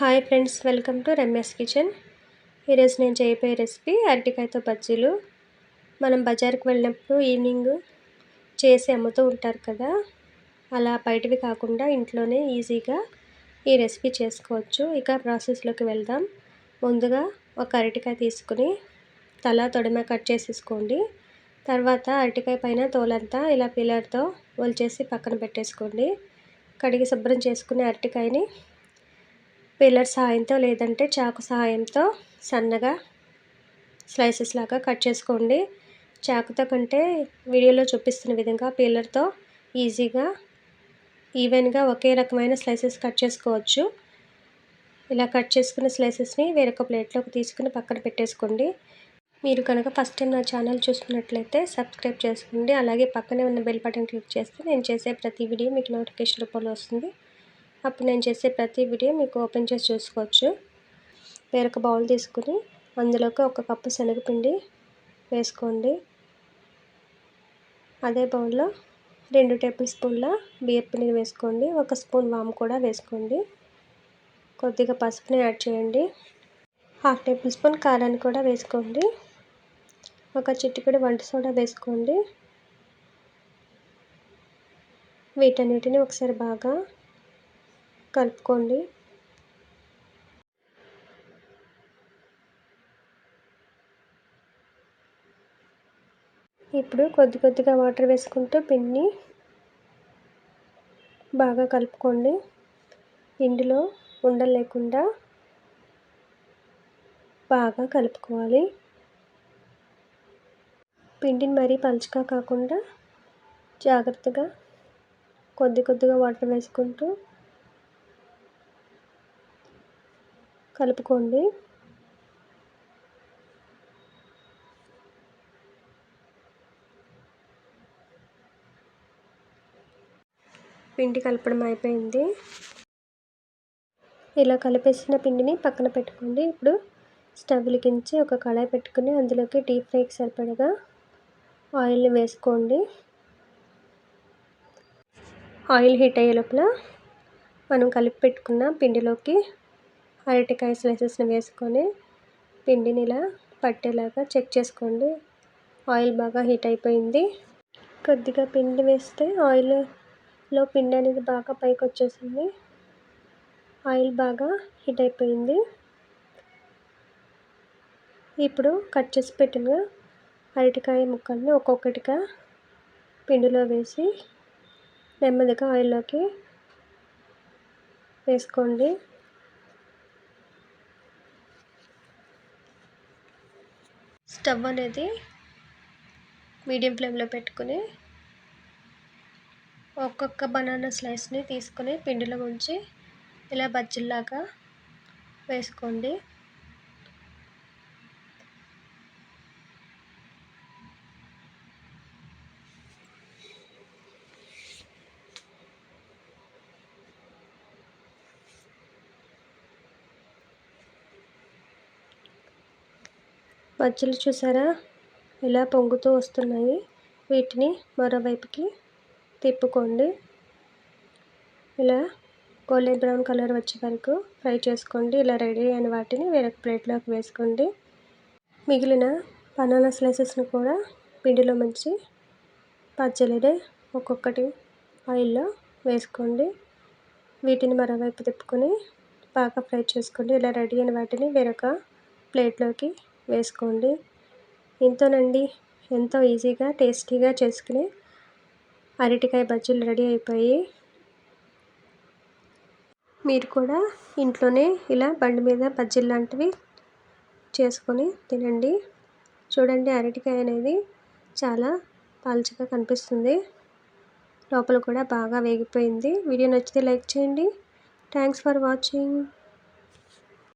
Hi friends welcome to Ramya's kitchen. ఈరోజు నేను చేయబోయే రెసిపీ అరటికాయతో బజ్జీలు. మనం బజార్కి వెళ్ళినప్పుడు ఈవినింగ్ చేసి అమ్ముతూ ఉంటారు కదా అలా బయటవి కాకుండా ఇంట్లోనే ఈజీగా ఈ రెసిపీ చేసుకోవచ్చు. ఇక ప్రాసెస్లోకి వెళ్దాం. ముందుగా ఒక అరటికాయ తీసుకుని తల తొడమ కట్ చేసేసుకోండి. తర్వాత అరటికాయ పైన తోలంతా ఇలా పిల్లర్తో వలిచేసి పక్కన పెట్టేసుకోండి. కడిగి శుభ్రం చేసుకుని అరటికాయని పిల్లర్ సహాయంతో లేదంటే చాకు సహాయంతో సన్నగా స్లైసెస్ లాగా కట్ చేసుకోండి. చాకుతో కంటే వీడియోలో చూపిస్తున్న విధంగా పీలర్తో ఈజీగా ఈవెన్గా ఒకే రకమైన స్లైసెస్ కట్ చేసుకోవచ్చు. ఇలా కట్ చేసుకున్న స్లైసెస్ని వేరొక ప్లేట్లోకి తీసుకుని పక్కన పెట్టేసుకోండి. మీరు కనుక ఫస్ట్ టైం నా ఛానల్ చూసుకున్నట్లయితే సబ్స్క్రైబ్ చేసుకోండి. అలాగే పక్కనే ఉన్న బెల్ బటన్ క్లిక్ చేస్తే నేను చేసే ప్రతి వీడియో మీకు నోటిఫికేషన్ రూపంలో వస్తుంది. అప్పుడు నేను చేసే ప్రతి వీడియో మీకు ఓపెన్ చేసి చూసుకోవచ్చు. వేరొక బౌల్ తీసుకుని అందులోకి ఒక కప్పు శనగపిండి వేసుకోండి. అదే బౌల్లో రెండు టేబుల్ స్పూన్ల బియ్యపిండిని వేసుకోండి. ఒక స్పూన్ వాము కూడా వేసుకోండి. కొద్దిగా పసుపుని యాడ్ చేయండి. హాఫ్ టేబుల్ స్పూన్ కారాన్ని కూడా వేసుకోండి. ఒక చిటికెడు వంట సోడా వేసుకోండి. వీటన్నిటిని ఒకసారి బాగా కలుపుకోండి. ఇప్పుడు కొద్ది కొద్దిగా వాటర్ వేసుకుంటూ పిండిని బాగా కలుపుకోండి. పిండిలో ఉండలు లేకుండా బాగా కలుపుకోవాలి. పిండిని మరీ పలుచగా కాకుండా జాగ్రత్తగా కొద్ది కొద్దిగా వాటర్ వేసుకుంటూ కలుపుకోండి. పిండి కలపడం అయిపోయింది. ఇలా కలిపేసిన పిండిని పక్కన పెట్టుకోండి. ఇప్పుడు స్టవ్ వెలిగించి ఒక కళాయి పెట్టుకుని అందులోకి డీప్ ఫ్రైకి సరిపడగా ఆయిల్ని వేసుకోండి. ఆయిల్ హీట్ అయ్యే లోపల మనం కలిపి పెట్టుకున్న పిండిలోకి అరటికాయ స్లైసెస్ని వేసుకొని పిండిని ఇలా పట్టేలాగా చెక్ చేసుకోండి. ఆయిల్ బాగా హీట్ అయిపోయింది. కొద్దిగా పిండి వేస్తే ఆయిల్లో పిండి అనేది బాగా పైకి వచ్చేసింది. ఆయిల్ బాగా హీట్ అయిపోయింది. ఇప్పుడు కట్ చేసి పెట్టిన అరటికాయ ముక్కల్ని ఒక్కొక్కటిగా పిండిలో వేసి నెమ్మదిగా ఆయిల్లోకి వేసుకోండి. స్టవ్ అనేది మీడియం ఫ్లేమ్లో పెట్టుకుని ఒక్కొక్క బనానా స్లైస్ని తీసుకొని పిండిలో ఉంచి ఇలా బజ్జీలాగా వేసుకోండి. మధ్యలో చూసారా? ఇలా పొంగుతూ వస్తున్నాయి. వీటిని మరోవైపుకి తిప్పుకోండి. ఇలా గోల్డెన్ బ్రౌన్ కలర్ వచ్చే వరకు ఫ్రై చేసుకోండి. ఇలా రెడీ అయిన వాటిని వేరొక ప్లేట్లోకి వేసుకోండి. మిగిలిన బనానా స్లైసెస్ని కూడా పిండిలో మంచి పచ్చలిడే ఒక్కొక్కటి ఆయిల్లో వేసుకోండి. వీటిని మరోవైపు తిప్పుకొని బాగా ఫ్రై చేసుకోండి. ఇలా రెడీ అయిన వాటిని వేరొక ప్లేట్లోకి వేసుకోండి. ఇంతోనండి. ఎంతో ఈజీగా టేస్టీగా చేసుకుని అరటికాయ బజ్జీలు రెడీ అయిపోయి మీరు కూడా ఇంట్లోనే ఇలా బండి మీద బజ్జీలు లాంటివి చేసుకొని తినండి. చూడండి అరటికాయ అనేది చాలా పలుచగా కనిపిస్తుంది. లోపల కూడా బాగా వేగిపోయింది. వీడియో నచ్చితే లైక్ చేయండి. Thanks for watching.